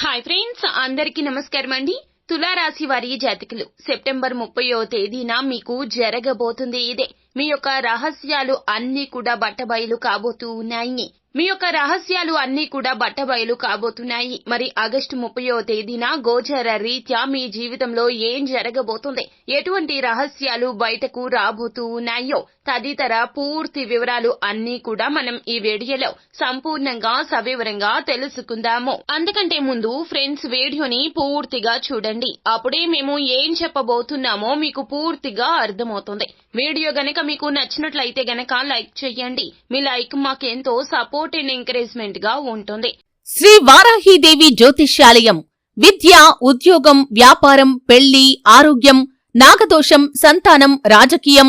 Hi friends అందరికీ నమస్కారం అండి. తులారాశి వారి జాతకులు. సెప్టెంబర్ ముప్పయో తేదీన మీకు జరగబోతుంది ఇదే. మీ యొక్క రహస్యాలు అన్ని కూడా బట్టబయలు కాబోతూ ఉన్నాయి. మీ యొక్క రహస్యాలు అన్ని కూడా బట్టబయలు కాబోతున్నాయి. మరి ఆగస్టు ముప్పయో తేదీన గోచర రీత్యా మీ జీవితంలో ఏం జరగబోతుంది? ఎటువంటి రహస్యాలు బయటకు రాబోతూ ఉన్నాయో తదితర పూర్తి వివరాలు అన్నీ కూడా మనం ఈ వీడియోలో సంపూర్ణంగా సవివరంగా తెలుసుకుందాము. అందుకంటే ముందు ఫ్రెండ్స్ వీడియోని పూర్తిగా చూడండి. అప్పుడే మేము ఏం చెప్పబోతున్నామో మీకు పూర్తిగా అర్థమవుతుంది. వీడియో గనక మీకు నచ్చినట్లయితే గనక లైక్ చేయండి. మీ లైక్ మాకెంతో సపోర్ట్ అండ్ ఎంకరేజ్మెంట్గా ఉంటుంది. శ్రీ వారాహీదేవి జ్యోతిష్యాలయం. విద్య ఉద్యోగం వ్యాపారం పెళ్ళి ఆరోగ్యం నాగదోషం సంతానం రాజకీయం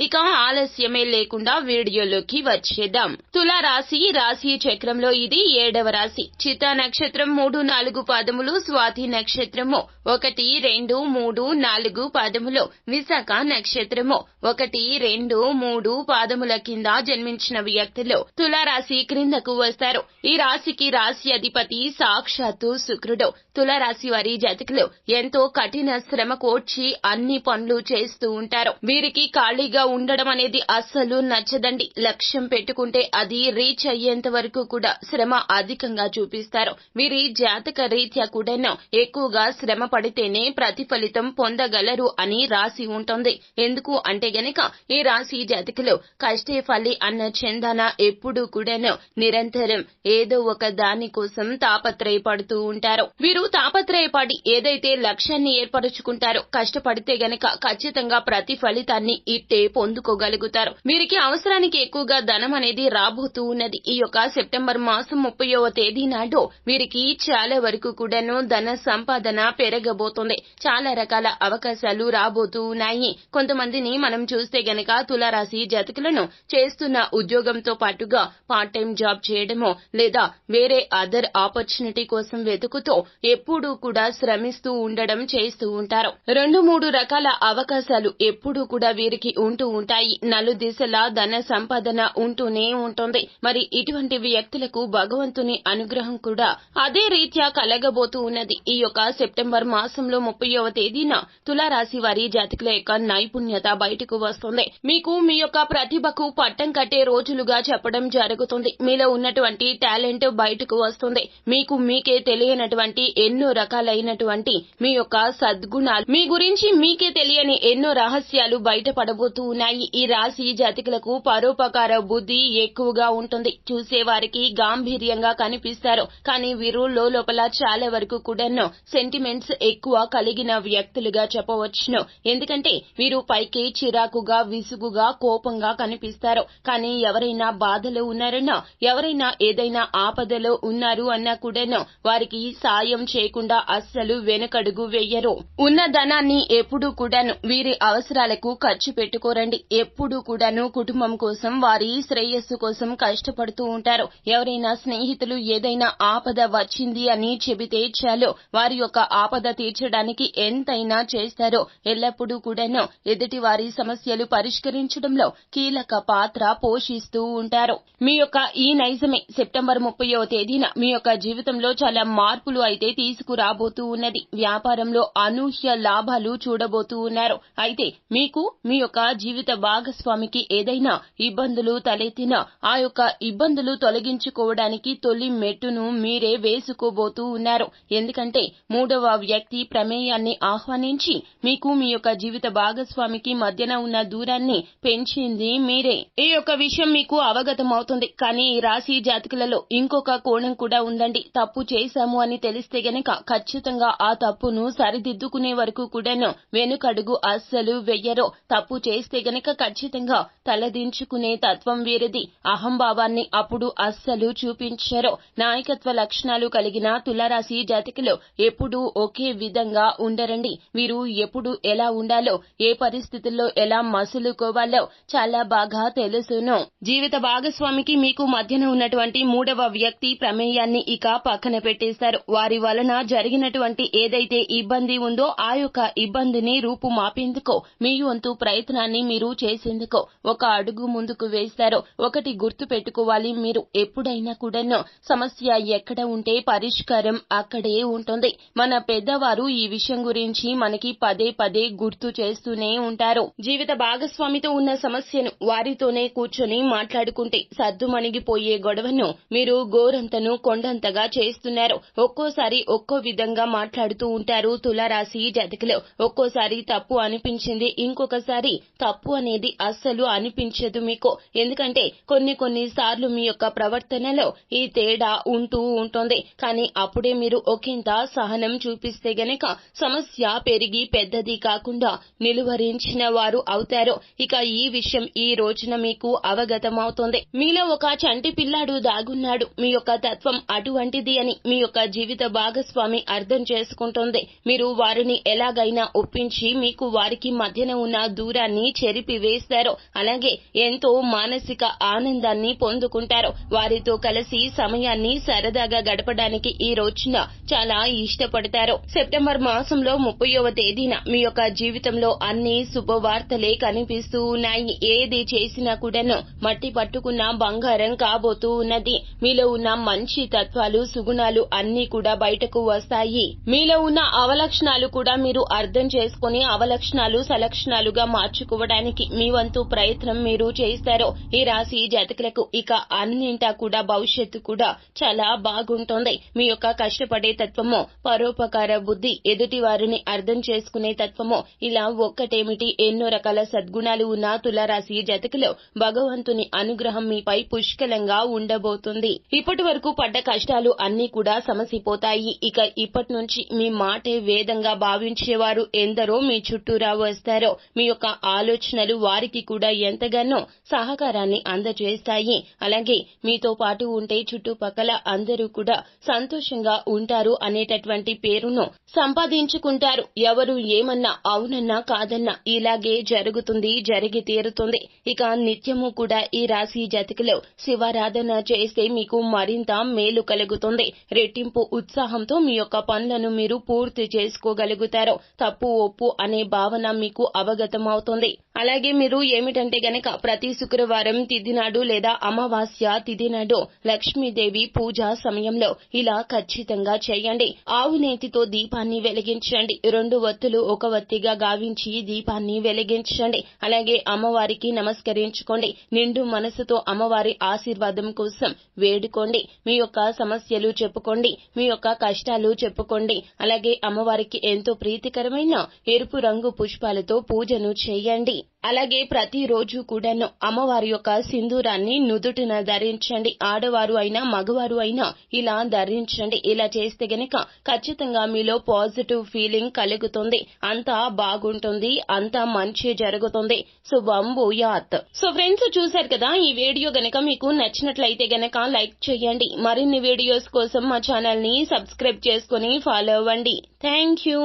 ఇక ఆలస్యమే లేకుండా వీడియోలోకి వచ్చేద్దాం. తుల రాశి రాశి చక్రంలో ఇది ఏడవ రాశి. చిత్తా నక్షత్రం మూడు నాలుగు పాదములు స్వాతి నక్షత్రము ఒకటి రెండు మూడు నాలుగు పాదములు విశాఖ నక్షత్రము ఒకటి రెండు మూడు పాదముల కింద జన్మించిన వ్యక్తులు తులారాశి క్రిందకు వస్తారు. ఈ రాశికి రాశి అధిపతి సాక్షాత్తు శుక్రుడు. తులారాశి వారి జాతకులు ఎంతో కఠిన శ్రమ కోర్చి అన్ని పనులు చేస్తూ ఉంటారు. వీరికి ఖాళీగా ఉండడం అనేది అస్సలు నచ్చదండి. లక్ష్యం పెట్టుకుంటే అది రీచ్ అయ్యేంత వరకు కూడా శ్రమ అధికంగా చూపిస్తారు. వీరి జాతక రీత్యా కూడాను ఎక్కువగా శ్రమ పడితేనే ప్రతిఫలితం పొందగలరు అని రాసి ఉంటుంది. ఎందుకు అంటే గనక ఈ రాశి జాతకులు కష్టే ఫలి అన్న చందన ఎప్పుడూ కూడాను నిరంతరం ఏదో ఒక దాని కోసం తాపత్రయపడుతూ ఉంటారు. వీరు తాపత్రయపడి ఏదైతే లక్ష్యాన్ని ఏర్పరచుకుంటారో కష్టపడితే గనక ఖచ్చితంగా ప్రతి ఫలితాన్ని ఇట్టే పొందుకోగలుగుతారు. వీరికి అవసరానికి ఎక్కువగా ధనం అనేది రాబోతూ ఉన్నది. ఈ యొక్క సెప్టెంబర్ మాసం ముప్పైవ తేదీ నాడు వీరికి చాలా వరకు కూడాను ధన సంపాదన పెరగబోతుంది. చాలా రకాల అవకాశాలు రాబోతూ ఉన్నాయి. కొంతమందిని మనం చూస్తే గనక తులారాశి జాతకులను చేస్తున్న ఉద్యోగంతో పాటుగా పార్ట్ టైం జాబ్ చేయడమో లేదా వేరే అదర్ ఆపర్చునిటీ కోసం వెతుకుతూ ఎప్పుడూ కూడా శ్రమిస్తూ ఉండడం చేస్తూ ఉంటారు. రెండు మూడు రకాల అవకాశాలు ఎప్పుడూ కూడా వీరికి ఉంటూ ఉంటాయి. నలు దిశలా ధన సంపాదన ఉంటూనే ఉంటుంది. మరి ఇటువంటి వ్యక్తులకు భగవంతుని అనుగ్రహం కూడా అదే రీత్యా కలగబోతూ ఉన్నది. ఈ యొక్క సెప్టెంబర్ మాసంలో ముప్పైవ తేదీన తులారాశి వారి జాతకుల యొక్క నైపుణ్యత బయటకు వస్తుంది. మీకు మీ యొక్క ప్రతిభకు పట్టం కట్టే రోజులుగా చెప్పడం జరుగుతుంది. మీలో ఉన్నటువంటి టాలెంట్ బయటకు వస్తుంది. మీకు మీకే తెలియనటువంటి ఎన్నో రకాలైనటువంటి మీ యొక్క సద్గుణాలు. మీ గురించి మీకే తెలియని ఎన్నో రహస్యాలు బయటపడబోతూ ఉన్నాయి. ఈ రాశి జాతికులకు పరోపకార బుద్ధి ఎక్కువగా ఉంటుంది. చూసే వారికి గాంభీర్యంగా కనిపిస్తారు. కానీ వీరు లోపల చాలా వరకు కూడాను సెంటిమెంట్స్ ఎక్కువ కలిగిన వ్యక్తులుగా చెప్పవచ్చును. ఎందుకంటే వీరు పైకి చిరాకుగా విసుగుగా కోపంగా కనిపిస్తారు. కానీ ఎవరైనా బాధలో ఉన్నారన్నా ఎవరైనా ఏదైనా ఆపదలో ఉన్నారు అన్నా కూడాను వారికి సాయం చేయకుండా అస్సలు వెనుకడుగు వెయ్యరు ఉన్న ధనాన్ని ఎప్పుడూ కూడాను వీరి అవసరాలకు ఖర్చు పెట్టుకోరండి ఎప్పుడూ కూడాను కుటుంబం కోసం వారి శ్రేయస్సు కోసం కష్టపడుతూ ఉంటారు. ఎవరైనా స్నేహితులు ఏదైనా ఆపద వచ్చింది అని చెబితే చాలు. వారి యొక్క ఆపద తీర్చడానికి ఎంతైనా చేస్తారో. ఎల్లప్పుడూ కూడాను ఎదుటి వారి సమస్యలు పరిష్కరించడంలో కీలక పాత్ర పోషిస్తూ ఉంటారు. మీ యొక్క ఈ నైజమే. సెప్టెంబర్ ముప్పయో తేదీన మీ యొక్క జీవితంలో చాలా మార్పులు అయితే తీసుకురాబోతూ ఉన్నది. వ్యాపారంలో అనూహ్య లాభాలు చూడబోతూ ఉన్నారు. అయితే మీకు మీ యొక్క జీవిత భాగస్వామికి ఏదైనా ఇబ్బందులు తలెత్తినా ఆ యొక్క ఇబ్బందులు తొలగించుకోవడానికి తొలి మెట్టును మీరే వేసుకోబోతూ ఉన్నారు. ఎందుకంటే మూడవ వ్యక్తి ప్రమేయాన్ని ఆహ్వానించి మీకు మీ యొక్క జీవిత భాగస్వామికి మధ్యన ఉన్న దూరాన్ని పెంచింది మీరే. ఈ యొక్క విషయం మీకు అవగతం అవుతుంది కానీ ఈ రాశి జాతకులలో ఇంకొక కోణం కూడా ఉందండి. తప్పు చేశాము అని తెలిస్తే గనక ఖచ్చితంగా ఆ తప్పును సరిదిద్దుకునే వరకు కూడాను వెనుకడుగు అస్సలు వెయ్యరు. తప్పు చేస్తే చేస్తే గనక ఖచ్చితంగా తలదించుకునే తత్వం వీరిది. అహంభావాన్ని అప్పుడు అస్సలు చూపించరు. నాయకత్వ లక్షణాలు కలిగిన తులారాశి జాతకులు ఎప్పుడూ ఒకే విధంగా ఉండరండి. వీరు ఎప్పుడు ఎలా ఉండాలో ఏ పరిస్థితుల్లో ఎలా మసులుకోవాలో చాలా బాగా తెలుసును. జీవిత భాగస్వామికి మీకు మధ్యన ఉన్నటువంటి మూడవ వ్యక్తి ప్రమేయాన్ని ఇక పక్కన పెట్టేశారు. వారి వలన జరిగినటువంటి ఏదైతే ఇబ్బంది ఉందో ఆ యొక్క ఇబ్బందిని రూపుమాపేందుకు మీ వంతు ప్రయత్నాన్ని మీరు చేసేందుకు ఒక అడుగు ముందుకు వేశారో ఒకటి గుర్తు పెట్టుకోవాలి. మీరు ఎప్పుడైనా కూడాను సమస్య ఎక్కడ ఉంటే పరిష్కారం అక్కడే ఉంటుంది. మన పెద్దవారు ఈ విషయం గురించి మనకి పదే పదే గుర్తు చేస్తూనే ఉంటారు. జీవిత భాగస్వామితో ఉన్న సమస్యను వారితోనే కూర్చొని మాట్లాడుకుంటే సర్దుమణిగిపోయే గొడవను మీరు గోరంతను కొండంతగా చేస్తున్నారు. ఒక్కోసారి ఒక్కో విధంగా మాట్లాడుతూ ఉంటారు తులారాశి జాతకులు. ఒక్కోసారి తప్పు అనిపించింది ఇంకొకసారి తప్పు తప్పు అనేది అస్సలు అనిపించదు మీకు. ఎందుకంటే కొన్ని కొన్ని సార్లు మీ యొక్క ప్రవర్తనలో ఈ తేడా ఉంటూ ఉంటుంది. కానీ అప్పుడే మీరు ఒకంత సహనం చూపిస్తే గనక సమస్య పెరిగి పెద్దది కాకుండా నిలువరించిన వారు అవుతారు. ఇక ఈ విషయం ఈ రోజున మీకు అవగతమవుతుంది. మీలో ఒక చంటి పిల్లాడు దాగున్నాడు. మీ యొక్క తత్వం అటువంటిది అని మీ యొక్క జీవిత భాగస్వామి అర్థం చేసుకుంటుంది. మీరు వారిని ఎలాగైనా ఒప్పించి మీకు వారికి మధ్యన ఉన్న దూరాన్ని చెరిపివేస్తారు అలాగే ఎంతో మానసిక ఆనందాన్ని పొందుకుంటారు. వారితో కలిసి సమయాన్ని సరదాగా గడపడానికి ఈ రోజున చాలా ఇష్టపడతారు. సెప్టెంబర్ మాసంలో ముప్పైవ తేదీన మీ యొక్క జీవితంలో అన్ని శుభవార్తలే కనిపిస్తూ ఉన్నాయి. ఏది చేసినా కూడాను మట్టి పట్టుకున్న బంగారం కాబోతూ ఉన్నది. మీలో ఉన్న మంచి తత్వాలు సుగుణాలు అన్ని కూడా బయటకు వస్తాయి. మీలో ఉన్న అవలక్షణాలు కూడా మీరు అర్థం చేసుకుని అవలక్షణాలు సలక్షణాలుగా మార్చుకోవడానికి మీ వంతు ప్రయత్నం మీరు చేస్తారో ఈ రాశి జాతకులకు ఇక అన్నింటా కూడా భవిష్యత్తు కూడా చాలా బాగుంటుంది. మీ యొక్క కష్టపడే తత్వము పరోపకార బుద్ధి ఎదుటి వారిని అర్థం చేసుకునే తత్వము ఇలా ఒక్కటేమిటి? ఎన్నో రకాల సద్గుణాలు ఉన్న తులారాశి జాతకులు భగవంతుని అనుగ్రహం మీపై పుష్కలంగా ఉండబోతుంది. ఇప్పటి వరకు పడ్డ కష్టాలు అన్ని కూడా సమసిపోతాయి. ఇక ఇప్పటి నుంచి మీ మాటే వేదంగా భావించేవారు ఎందరో మీ చుట్టూరా వస్తారో మీ యొక్క ఆలోచన ఆలోచనలు వారికి కూడా ఎంతగానో సహకారాన్ని అందజేస్తాయి. అలాగే మీతో పాటు ఉంటే చుట్టుపక్కల అందరూ కూడా సంతోషంగా ఉంటారు అనేటటువంటి పేరును సంపాదించుకుంటారు. ఎవరు ఏమన్నా అవునన్నా కాదన్నా ఇలాగే జరుగుతుంది జరిగి తీరుతుంది. ఇక నిత్యము కూడా ఈ రాశి జాతికలో శివారాధన చేస్తే మీకు మరింత మేలు కలుగుతుంది. రెట్టింపు ఉత్సాహంతో మీ యొక్క పనులను మీరు పూర్తి చేసుకోగలుగుతారు. తప్పు ఒప్పు అనే భావన మీకు అవగతమవుతుంది. అలాగే మీరు ఏమిటంటే గనక ప్రతి శుక్రవారం తిథి నాడు లేదా అమావాస్య తిథి నాడు లక్ష్మీదేవి పూజ సమయంలో ఇలా ఖచ్చితంగా చేయండి. ఆవు నేతితో దీపాన్ని వెలిగించండి. రెండు వత్తులు ఒక వత్తిగా గావించి దీపాన్ని వెలిగించండి. అలాగే అమ్మవారికి నమస్కరించుకోండి. నిండు మనసుతో అమ్మవారి ఆశీర్వాదం కోసం వేడుకోండి. మీ యొక్క సమస్యలు చెప్పుకోండి. మీ యొక్క కష్టాలు చెప్పుకోండి. అలాగే అమ్మవారికి ఎంతో ప్రీతికరమైన ఎరుపు రంగు పుష్పాలతో పూజను చేయండి. అలాగే ప్రతిరోజు కూడాను అమ్మవారి యొక్క సింధూరాన్ని నుదుటిన ధరించండి. ఆడవారు అయినా మగవారు అయినా ఇలా ధరించండి. ఇలా చేస్తే గనక ఖచ్చితంగా మీలో పాజిటివ్ ఫీలింగ్ కలుగుతుంది. అంతా బాగుంటుంది. అంతా మంచి జరుగుతుంది. శుభం భూయాత్. సో ఫ్రెండ్స్ చూశారు కదా ఈ వీడియో గనక మీకు నచ్చినట్లయితే గనక లైక్ చేయండి. మరిన్ని వీడియోస్ కోసం మా ఛానల్ని సబ్స్క్రైబ్ చేసుకుని ఫాలో అవ్వండి. Thank you.